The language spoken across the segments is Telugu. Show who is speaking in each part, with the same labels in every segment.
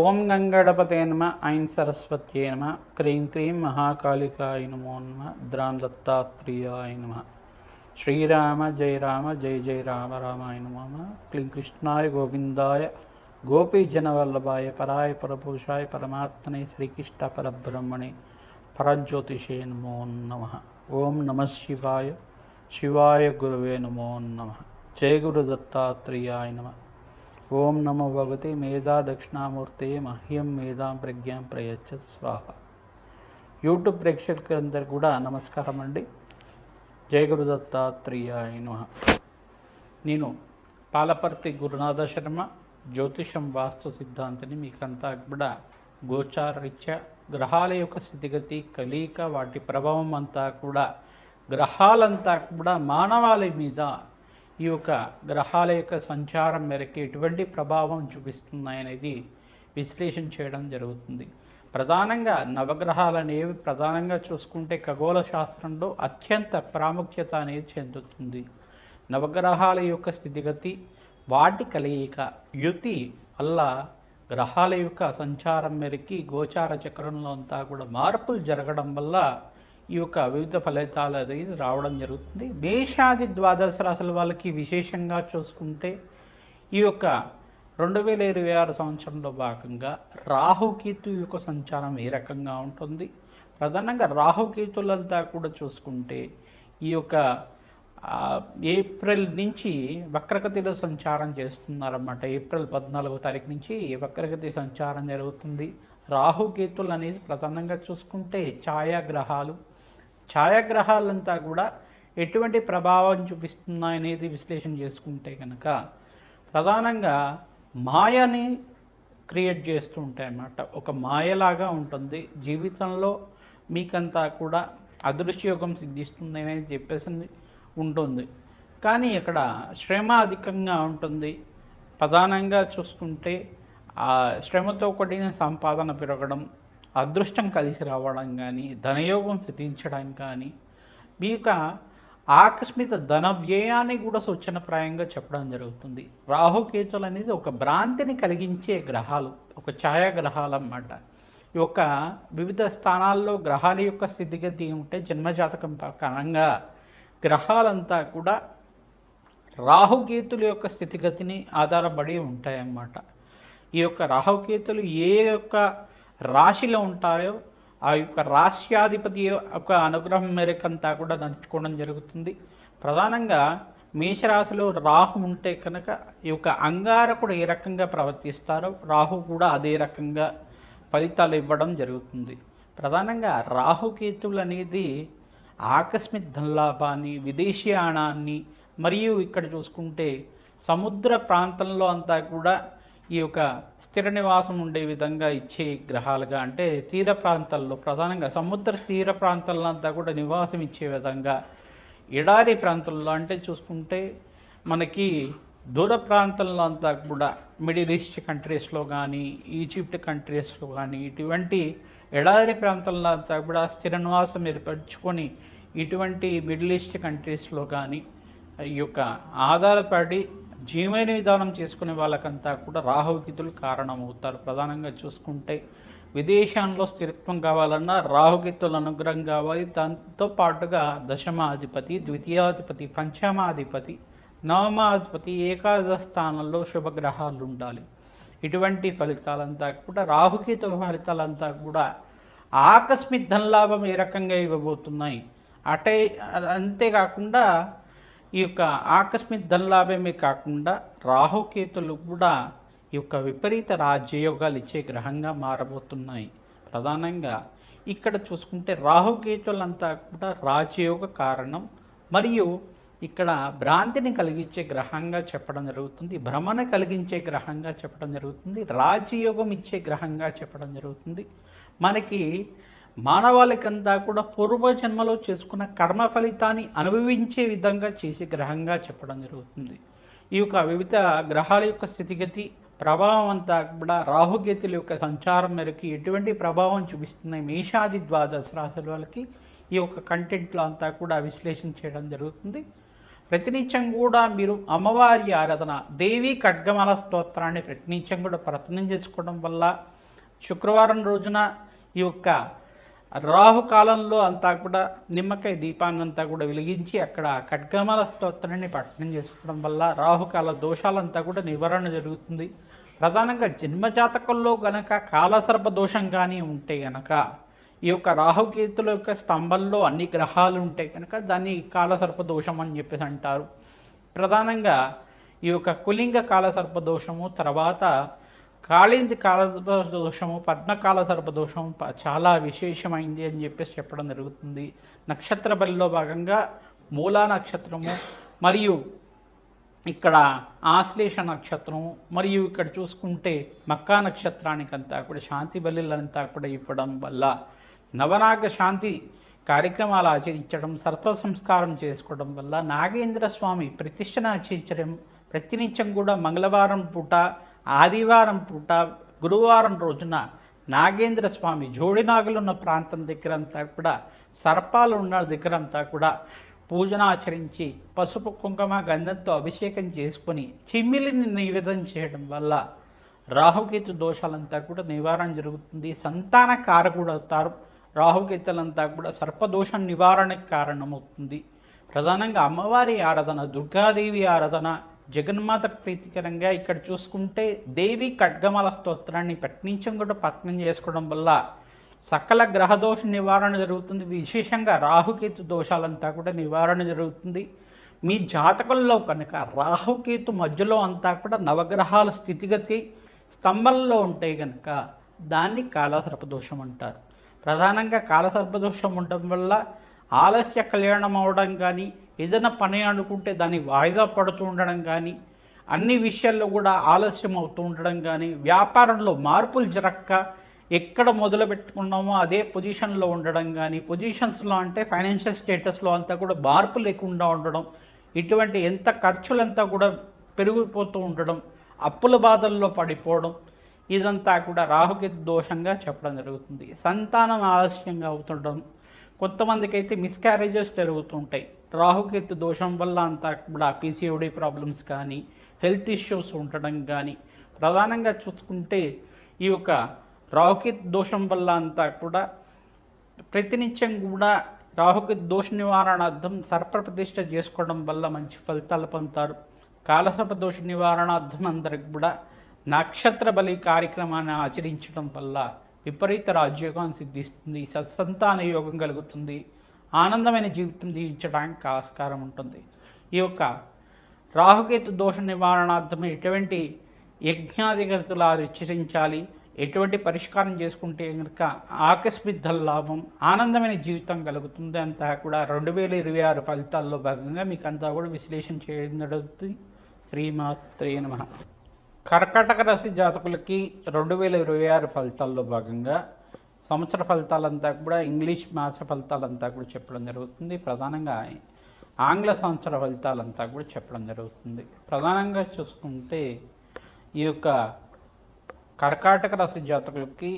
Speaker 1: ఓం గంగడపతే నమ ఐం సరస్వత్యే నమ క్రీం క్రీం మహాకాళికాయ నమో నమ ద్రాం దత్తాత్రేయాయ నమ. శ్రీరామ జయ రామ జయ జయ రామ రామాయ నమో నమ. క్లీం కృష్ణాయ గోవిందాయ గోపీజనవల్లభాయ పరాయ పరపురుషాయ పరమాత్మనే శ్రీకృష్ణ పరబ్రహ్మణే పరజ్యోతిషే నమో నమ. ఓం నమ శివాయ శివాయ గురువే నమో నమ. జయ గురు దత్తాత్రేయాయ నమ. ఓం నమో భగవతే మేధా దక్షిణామూర్తే మహ్యం మేధాం ప్రజ్ఞాం ప్రయచ్చ. స్వాహ. యూట్యూబ్ ప్రేక్షకులందరూ కూడా నమస్కారం అండి. జయగురు దత్తాత్రేయాయ నేను పాలపర్తి గురునాథ శర్మ జ్యోతిషం వాస్తు సిద్ధాంతిని మీకంతా కూడా గోచారరీత్యా గ్రహాల యొక్క స్థితిగతి కలియిక వాటి ప్రభావం అంతా కూడా గ్రహాలంతా కూడా మానవాళి మీద ఈ యొక్క గ్రహాల యొక్క సంచారం మేరకు ఎటువంటి ప్రభావం చూపిస్తున్నాయనేది విశ్లేషణ చేయడం జరుగుతుంది. ప్రధానంగా నవగ్రహాలు అనేవి ప్రధానంగా చూసుకుంటే ఖగోళ శాస్త్రంలో అత్యంత ప్రాముఖ్యత అనేది చెందుతుంది. నవగ్రహాల యొక్క స్థితిగతి వాటి కలయిక యుతి వల్ల గ్రహాల యొక్క సంచారం మేరకి గోచార చక్రంలో అంతా కూడా మార్పులు జరగడం వల్ల ఈ యొక్క వివిధ ఫలితాలు అనేది రావడం జరుగుతుంది. మేషాది ద్వాదశ రాశుల వాళ్ళకి విశేషంగా చూసుకుంటే ఈ యొక్క రెండు వేల ఇరవై ఆరు సంవత్సరంలో భాగంగా రాహుకేతు యొక్క సంచారం ఏ రకంగా ఉంటుంది? ప్రధానంగా రాహుకేతులంతా కూడా చూసుకుంటే ఈ యొక్క ఏప్రిల్ నుంచి వక్రగతిలో సంచారం చేస్తున్నారన్నమాట. ఏప్రిల్ పద్నాలుగో తారీఖు నుంచి వక్రగతి సంచారం జరుగుతుంది. రాహుకేతులు అనేది ప్రధానంగా చూసుకుంటే ఛాయాగ్రహాలు ఛాయాగ్రహాలంతా కూడా ఎటువంటి ప్రభావం చూపిస్తున్నాయనేది విశ్లేషణ చేసుకుంటే కనుక ప్రధానంగా మాయని క్రియేట్ చేస్తూ ఉంటాయి అన్నమాట. ఒక మాయలాగా ఉంటుంది. జీవితంలో మీకంతా కూడా అదృశ్యయోగం సిద్ధిస్తుంది అనేది చెప్పేసి ఉంటుంది. కానీ ఇక్కడ శ్రమ అధికంగా ఉంటుంది. ప్రధానంగా చూసుకుంటే ఆ శ్రమతో కూడిన సంపాదన పెరగడం అదృష్టం కలిసి రావడం కానీ ధనయోగం సిద్ధించడం కానీ మీ యొక్క ఆకస్మిక ధన వ్యయాన్ని కూడా సూచనప్రాయంగా చెప్పడం జరుగుతుంది. రాహుకేతులు అనేది ఒక భ్రాంతిని కలిగించే గ్రహాలు ఒక ఛాయాగ్రహాలు అన్నమాట. ఈ యొక్క వివిధ స్థానాల్లో గ్రహాల యొక్క స్థితిగతి ఉంటే జన్మజాతకం కారణంగా గ్రహాలంతా కూడా రాహుకేతుల యొక్క స్థితిగతిని ఆధారపడి ఉంటాయన్నమాట. ఈ యొక్క రాహుకేతులు ఏ యొక్క రాశిలో ఉంటాయో ఆ యొక్క రాశ్యాధిపతి యొక్క అనుగ్రహం మేరకంతా కూడా నడుచుకోవడం జరుగుతుంది. ప్రధానంగా మేషరాశిలో రాహు ఉంటే కనుక ఈ యొక్క అంగారకుడు ఏ రకంగా ప్రవర్తిస్తారో రాహు కూడా అదే రకంగా ఫలితాలు ఇవ్వడం జరుగుతుంది. ప్రధానంగా రాహుకేతువులు అనేది ఆకస్మిక ధనలాభాన్ని విదేశీయానాన్ని మరియు ఇక్కడ చూసుకుంటే సముద్ర ప్రాంతంలో అంతా కూడా ఈ యొక్క స్థిర నివాసం ఉండే విధంగా ఇచ్చే గ్రహాలుగా అంటే తీర ప్రాంతాల్లో ప్రధానంగా సముద్ర తీర ప్రాంతాల్లో అంతా కూడా నివాసం ఇచ్చే విధంగా ఎడారి ప్రాంతంలో అంటే చూసుకుంటే మనకి దూర ప్రాంతంలో అంతా కూడా మిడిల్ ఈస్ట్ కంట్రీస్లో కానీ ఈజిప్ట్ కంట్రీస్లో కానీ ఇటువంటి ఎడారి ప్రాంతంలో అంతా కూడా స్థిర నివాసం ఏర్పరచుకొని ఇటువంటి మిడిల్ ఈస్ట్ కంట్రీస్లో కానీ ఈ యొక్క ఆధారపడి జీవన విధానం చేసుకునే వాళ్ళకంతా కూడా రాహుకేతులు కారణమవుతారు. ప్రధానంగా చూసుకుంటే విదేశాల్లో స్థిరత్వం కావాలన్నా రాహుకేతుల అనుగ్రహం కావాలి. దాంతో పాటుగా దశమాధిపతి ద్వితీయాధిపతి పంచమాధిపతి నవమాధిపతి ఏకాదశ స్థానంలో శుభగ్రహాలు ఉండాలి ఇటువంటి ఫలితాలంతా కూడా రాహుకేతు ఫలితాలంతా కూడా ఆకస్మిక ధనలాభం ఏ రకంగా ఇవ్వబోతున్నాయి? అటే అంతేకాకుండా ఈ యొక్క ఆకస్మిక ధనలాభమే కాకుండా రాహుకేతులు కూడా ఈ యొక్క విపరీత రాజ్యయోగాలు ఇచ్చే గ్రహంగా మారబోతున్నాయి. ప్రధానంగా ఇక్కడ చూసుకుంటే రాహుకేతులంతా కూడా రాజయోగ కారణం మరియు ఇక్కడ భ్రాంతిని కలిగించే గ్రహంగా చెప్పడం జరుగుతుంది భ్రమణ కలిగించే గ్రహంగా చెప్పడం జరుగుతుంది రాజయోగం ఇచ్చే గ్రహంగా చెప్పడం జరుగుతుంది. మనకి మానవాళికంతా కూడా పూర్వజన్మలో చేసుకున్న కర్మ ఫలితాన్ని అనుభవించే విధంగా చేసే గ్రహంగా చెప్పడం జరుగుతుంది. ఈ యొక్క వివిధ గ్రహాల యొక్క స్థితిగతి ప్రభావం అంతా కూడా రాహుగేతుల యొక్క సంచారం మేరకు ఎటువంటి ప్రభావం చూపిస్తున్నాయి మేషాది ద్వాదశ రాశుల వాళ్ళకి ఈ యొక్క కంటెంట్లో అంతా కూడా విశ్లేషణ చేయడం జరుగుతుంది. ప్రతినిత్యం కూడా మీరు అమ్మవారి ఆరాధన దేవి ఖడ్గమల స్తోత్రాన్ని ప్రతినిత్యం కూడా ప్రయత్నం చేసుకోవడం వల్ల శుక్రవారం రోజున ఈ యొక్క రాహుకాలంలో అంతా కూడా నిమ్మకాయ దీపాన్ని అంతా కూడా వెలిగించి అక్కడ ఖడ్గమల స్తోత్రాన్ని పఠనం చేసుకోవడం వల్ల రాహుకాల దోషాలంతా కూడా నివారణ జరుగుతుంది. ప్రధానంగా జన్మజాతకంలో గనక కాలసర్ప దోషం కానీ ఉంటే గనక ఈ యొక్క రాహుకేతుల యొక్క స్తంభంలో అన్ని గ్రహాలు ఉంటాయి కనుక దాన్ని కాలసర్ప దోషం అని చెప్పేసి అంటారు. ప్రధానంగా ఈ యొక్క కులింగ కాలసర్ప దోషము తర్వాత కాళింది కాల దోషము పద్మకాల సర్ప దోషము ప- చాలా విశేషమైంది అని చెప్పేసి చెప్పడం జరుగుతుంది. నక్షత్ర బలిలో భాగంగా మూలా నక్షత్రము మరియు ఇక్కడ ఆశ్లేష నక్షత్రం మరియు ఇక్కడ చూసుకుంటే మక్కా నక్షత్రానికంతా కూడా శాంతి బలిలంతా కూడా ఇవ్వడం వల్ల నవనాగ శాంతి కార్యక్రమాలు ఆచరించడం సర్ప సంస్కారం చేసుకోవడం వల్ల నాగేంద్ర స్వామి ప్రతిష్టను ఆచరించడం ప్రతినిత్యం కూడా మంగళవారం పూట ఆదివారం పూట గురువారం రోజున నాగేంద్ర స్వామి జోడినాగులు ఉన్న ప్రాంతం దగ్గర అంతా కూడా సర్పాలు ఉన్న దగ్గర అంతా కూడా పూజన ఆచరించి పసుపు కుంకుమ గంధంతో అభిషేకం చేసుకొని చిమ్మిలిని నివేదన చేయడం వల్ల రాహుకేతు దోషాలంతా కూడా నివారణ జరుగుతుంది. సంతాన కారకుడు అవుతారు. రాహుకేతులంతా కూడా సర్పదోష నివారణకు కారణమవుతుంది. ప్రధానంగా అమ్మవారి ఆరాధన దుర్గాదేవి ఆరాధన జగన్మాత ప్రీతికరంగా ఇక్కడ చూసుకుంటే దేవి ఖడ్గమల స్తోత్రాన్ని పట్నించం కూడా పత్నం చేసుకోవడం వల్ల సకల గ్రహదోష నివారణ జరుగుతుంది. విశేషంగా రాహుకేతు దోషాలంతా కూడా నివారణ జరుగుతుంది. మీ జాతకంలో కనుక రాహుకేతు మధ్యలో అంతా కూడా నవగ్రహాల స్థితిగతి స్తంభంలో ఉంటే కనుక దాన్ని కాలసర్పదోషం అంటారు. ప్రధానంగా కాలసర్పదోషం ఉండడం వల్ల ఆలస్య కళ్యాణం అవడం కానీ ఏదైనా పని అనుకుంటే దాన్ని వాయిదా పడుతూ ఉండడం కానీ అన్ని విషయాల్లో కూడా ఆలస్యం అవుతూ ఉండడం కానీ వ్యాపారంలో మార్పులు జరక్క ఎక్కడ మొదలు పెట్టుకున్నామో అదే పొజిషన్లో ఉండడం కానీ పొజిషన్స్లో అంటే ఫైనాన్షియల్ స్టేటస్లో అంతా కూడా మార్పు లేకుండా ఉండడం ఇటువంటి ఎంత ఖర్చులంతా కూడా పెరిగిపోతూ ఉండడం అప్పుల బాధల్లో పడిపోవడం ఇదంతా కూడా రాహుకేతు దోషంగా చెప్పడం జరుగుతుంది. సంతానం ఆలస్యంగా అవుతుండడం కొంతమందికి అయితే మిస్క్యారేజెస్ జరుగుతుంటాయి. రాహుకేతు దోషం వల్ల అంతా కూడా పీసీఓడి ప్రాబ్లమ్స్ కానీ హెల్త్ ఇష్యూస్ ఉండడం కానీ ప్రధానంగా చూసుకుంటే ఈ యొక్క రాహుకేతు దోషం వల్ల అంతా కూడా ప్రతినిత్యం కూడా రాహుకేతు దోష నివారణార్థం సర్పప్రతిష్ఠ చేసుకోవడం వల్ల మంచి ఫలితాలు పొందుతారు. కాలసర్ప దోష నివారణార్థం అందరికి కూడా నక్షత్ర బలి కార్యక్రమాన్ని ఆచరించడం వల్ల విపరీత రాజ్యోగం సిద్ధిస్తుంది సత్సంతాన యోగం కలుగుతుంది. ఆనందమైన జీవితం జీవించడానికి ఆస్కారం ఉంటుంది. ఈ యొక్క రాహుకేతు దోష నివారణార్థం ఎటువంటి యజ్ఞాధిగతులు హెచ్చరించాలి ఎటువంటి పరిష్కారం చేసుకుంటే కనుక ఆకస్మిక లాభం ఆనందమైన జీవితం కలుగుతుంది అంతా కూడా రెండు వేల ఇరవై ఆరు ఫలితాల్లో భాగంగా మీకు అంతా కూడా విశ్లేషణ చేయడం జరుగుతుంది. శ్రీమాత్రే నమ. కర్కటక రాశి జాతకులకి రెండు వేల ఇరవై ఆరు ఫలితాల్లో భాగంగా సంవత్సర ఫలితాలంతా కూడా ఇంగ్లీష్ మాస ఫలితాలంతా కూడా చెప్పడం జరుగుతుంది. ప్రధానంగా ఆంగ్ల సంవత్సర ఫలితాలంతా కూడా చెప్పడం జరుగుతుంది. ప్రధానంగా చూసుకుంటే ఈ యొక్క కర్కాటక రాశి జాతకులకి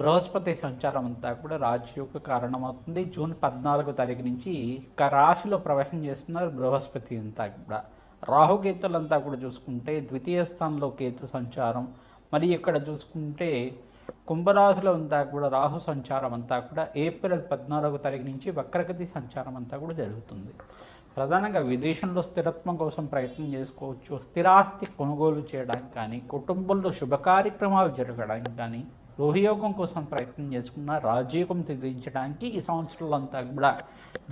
Speaker 1: బృహస్పతి సంచారం అంతా కూడా రాజయోగ కారణమవుతుంది. జూన్ పద్నాలుగో తారీఖు నుంచి ఇక రాశిలో ప్రవేశం చేస్తున్నారు బృహస్పతి అంతా కూడా. రాహుకేతులంతా కూడా చూసుకుంటే ద్వితీయ స్థానంలో కేతు సంచారం. మరి ఇక్కడ చూసుకుంటే కుంభరాశిలో అంతా కూడా రాహు సంచారం అంతా కూడా ఏప్రిల్ పద్నాలుగు తారీఖు నుంచి వక్రగతి సంచారం అంతా కూడా జరుగుతుంది. ప్రధానంగా విదేశంలో స్థిరత్వం కోసం ప్రయత్నం చేసుకోవచ్చు. స్థిరాస్తి కొనుగోలు చేయడానికి కానీ కుటుంబంలో శుభ కార్యక్రమాలు జరగడానికి కానీ గృహయోగం కోసం ప్రయత్నం చేసుకున్న రాజయోగం తెగించడానికి ఈ సంవత్సరంలో అంతా కూడా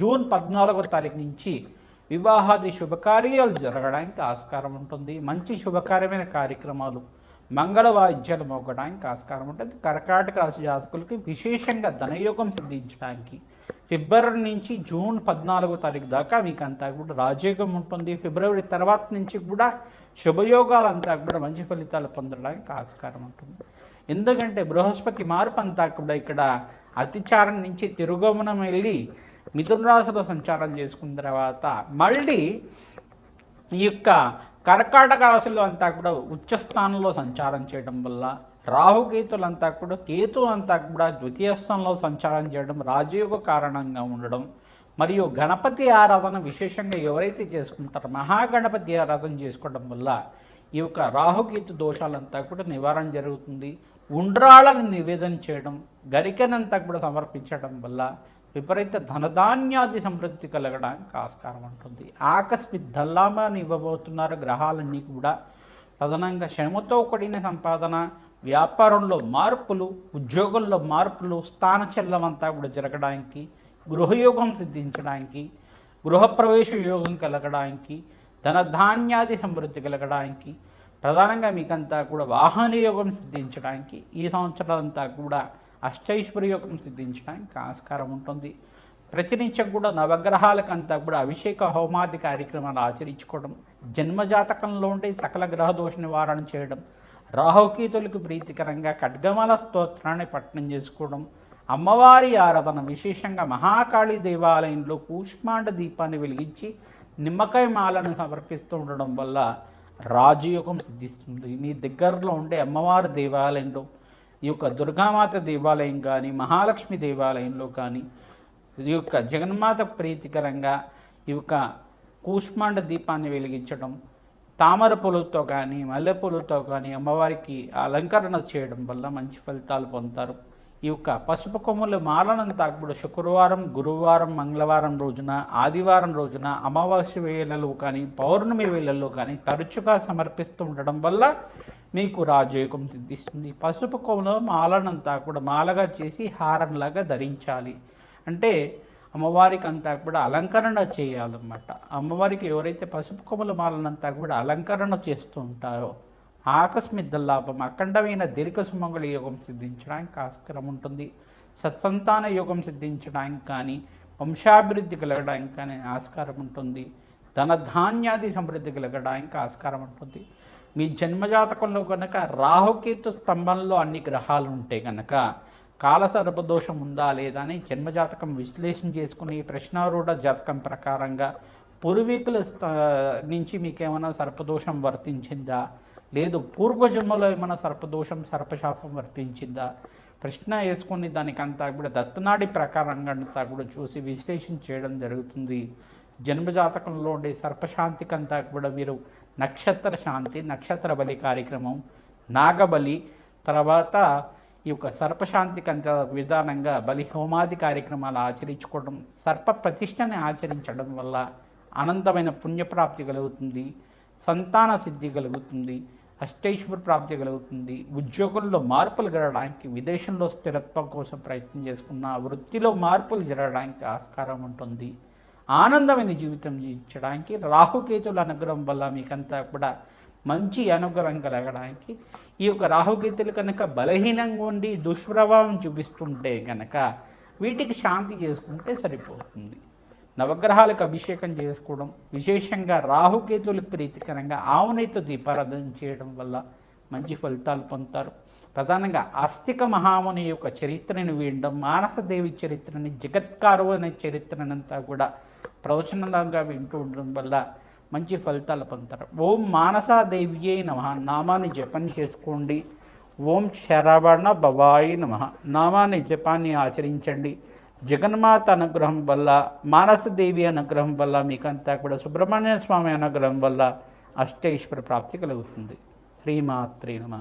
Speaker 1: జూన్ పద్నాలుగో తారీఖు నుంచి వివాహాది శుభకార్యాలు జరగడానికి ఆస్కారం ఉంటుంది. మంచి శుభకార్యమైన కార్యక్రమాలు మంగళ వాయిద్యాలు మోగడానికి ఆస్కారం ఉంటుంది. కర్కాటక రాశి జాతకులకి విశేషంగా ధనయోగం సిద్ధించడానికి ఫిబ్రవరి నుంచి జూన్ పద్నాలుగో తారీఖు దాకా మీకు అంతా కూడా రాజయోగం ఉంటుంది. ఫిబ్రవరి తర్వాత నుంచి కూడా శుభయోగాలంతా కూడా మంచి ఫలితాలు పొందడానికి ఆస్కారం ఉంటుంది. ఎందుకంటే బృహస్పతి మార్పు అంతా కూడా ఇక్కడ అతిచారం నుంచి తిరుగమనం వెళ్ళి మిథున రాశిలో సంచారం చేసుకున్న తర్వాత మళ్ళీ ఈ యొక్క కర్కాటక రాశిలో అంతా కూడా ఉచ్చస్థానంలో సంచారం చేయడం వల్ల రాహుకేతులంతా కూడా కేతు అంతా కూడా ద్వితీయ స్థానంలో సంచారం చేయడం రాజయోగ కారణంగా ఉండడం మరియు గణపతి ఆరాధన విశేషంగా ఎవరైతే చేసుకుంటారో మహాగణపతి ఆరాధన చేసుకోవడం వల్ల ఈ యొక్క రాహుకేతు దోషాలంతా కూడా నివారణ జరుగుతుంది. ఉండ్రాళ్ళను నివేదన చేయడం గరికెనంతా కూడా సమర్పించడం వల్ల విపరీత ధనధాన్యాది సమృద్ధి కలగడానికి ఆస్కారం ఉంటుంది. ఆకస్మిక్ దల్లామాని ఇవ్వబోతున్నారు గ్రహాలన్నీ కూడా. ప్రధానంగా శ్రమతో కూడిన సంపాదన వ్యాపారంలో మార్పులు ఉద్యోగంలో మార్పులు స్థానచలనం అంతా కూడా జరగడానికి గృహయోగం సిద్ధించడానికి గృహప్రవేశ యోగం కలగడానికి ధనధాన్యాది సమృద్ధి కలగడానికి ప్రధానంగా మీకంతా కూడా వాహన యోగం సిద్ధించడానికి ఈ సంవత్సరం అంతా కూడా అష్టైశ్వర్యోగం సిద్ధించడానికి ఆస్కారం ఉంటుంది. ప్రతినిత్యం కూడా నవగ్రహాలకంతా కూడా అభిషేక హోమాది కార్యక్రమాలు ఆచరించుకోవడం జన్మజాతకంలో ఉండే సకల గ్రహ దోష నివారణ చేయడం రాహుకేతులకు ప్రీతికరంగా ఖడ్గమల స్తోత్రాన్ని పట్టణం చేసుకోవడం అమ్మవారి ఆరాధన విశేషంగా మహాకాళి దేవాలయంలో కూష్మాండ దీపాన్ని వెలిగించి నిమ్మకాయ మాలను సమర్పిస్తూ ఉండడం వల్ల రాజయోగం సిద్ధిస్తుంది. మీ దగ్గరలో ఉండే అమ్మవారి దేవాలయంలో ఈ యొక్క దుర్గామాత దేవాలయం కానీ మహాలక్ష్మి దేవాలయంలో కానీ ఈ యొక్క జగన్మాత ప్రీతికరంగా ఈ యొక్క కూష్మాండ దీపాన్ని వెలిగించడం తామర పూలతో కానీ మల్లెపూలతో కానీ అమ్మవారికి అలంకరణ చేయడం వల్ల మంచి ఫలితాలు పొందుతారు. ఈ యొక్క పసుపు కొమ్ములు మాలనం కూడా శుక్రవారం గురువారం మంగళవారం రోజున ఆదివారం రోజున అమావాస్య వేళలో కానీ పౌర్ణమి వేళల్లో కానీ తరచుగా సమర్పిస్తూ ఉండడం వల్ల మీకు రాజయోగం సిద్ధిస్తుంది. పసుపు కొమ్ముల మాలనంతా కూడా మాలగా చేసి హారంలాగా ధరించాలి. అంటే అమ్మవారికి అంతా కూడా అలంకరణ చేయాలన్నమాట. అమ్మవారికి ఎవరైతే పసుపు కొమ్మల మాలనంతా కూడా అలంకరణ చేస్తూ ఉంటారో ఆకస్మిక లాభం అఖండమైన దీర్ఘ సుమంగళ యోగం సిద్ధించడానికి ఆస్కారం ఉంటుంది. సత్సంతాన యోగం సిద్ధించడానికి కానీ వంశాభివృద్ధి కలగడానికి కానీ ఆస్కారం ఉంటుంది. ధనధాన్యాది సమృద్ధి కలగడానికి ఆస్కారం ఉంటుంది. మీ జన్మజాతకంలో కనుక రాహుకేతు స్తంభంలో అన్ని గ్రహాలు ఉంటే కనుక కాలసర్పదోషం ఉందా లేదా అని జన్మజాతకం విశ్లేషణ చేసుకుని ప్రశ్నారూఢ జాతకం ప్రకారంగా పూర్వీకుల స్థ- నుంచి మీకు ఏమైనా సర్పదోషం వర్తించిందా? లేదు పూర్వజన్మలో ఏమైనా సర్పదోషం సర్పశాపం వర్తించిందా? ప్రశ్న వేసుకొని దానికంతా కూడా దత్తనాడి ప్రకారంగా అంతా కూడా చూసి విశ్లేషణ చేయడం జరుగుతుంది. జన్మజాతకంలో ఉండే సర్పశాంతికంతా కూడా మీరు నక్షత్ర శాంతి నక్షత్ర బలి కార్యక్రమం నాగబలి తర్వాత ఈ యొక్క సర్పశాంతి కంత విధానంగా బలి హోమాది కార్యక్రమాలు ఆచరించుకోవడం సర్ప ప్రతిష్టని ఆచరించడం వల్ల అనంతమైన పుణ్యప్రాప్తి కలుగుతుంది సంతాన సిద్ధి కలుగుతుంది అష్టైశ్వర ప్రాప్తి కలుగుతుంది ఉద్యోగంలో మార్పులు జరగడానికి విదేశంలో స్థిరత్వం కోసం ప్రయత్నం చేసుకున్న వృత్తిలో మార్పులు జరగడానికి ఆస్కారం ఉంటుంది. ఆనందమైన జీవితం జీవించడానికి. రాహుకేతుల అనుగ్రహం వల్ల మీకంతా కూడా మంచి అనుగ్రహం కలగడానికి. ఈ యొక్క రాహుకేతులు కనుక బలహీనంగా ఉండి దుష్ప్రభావం చూపిస్తుంటే కనుక వీటికి శాంతి చేసుకుంటే సరిపోతుంది. నవగ్రహాలకు అభిషేకం చేసుకోవడం విశేషంగా రాహుకేతులకు ప్రీతికరంగా ఆవునేతో దీపారాధన చేయడం వల్ల మంచి ఫలితాలు పొందుతారు. ప్రధానంగా ఆస్తిక మహాముని యొక్క చరిత్రను వినడం మానసదేవి చరిత్రని జగత్కారు అనే చరిత్రనంతా కూడా ప్రవచనంగా వింటూ ఉండడం వల్ల మంచి ఫలితాలు పొందుతారు. ఓం మానసాదేవియే నమ. నామాన్ని జపం చేసుకోండి. ఓం శరవణ భవాయి నమ. నామాన్ని జపాన్ని ఆచరించండి. జగన్మాత అనుగ్రహం వల్ల మానసదేవి అనుగ్రహం వల్ల మీకంతా కూడా సుబ్రహ్మణ్య స్వామి అనుగ్రహం వల్ల అష్టేశ్వర ప్రాప్తి కలుగుతుంది. శ్రీమాత్రి నమ.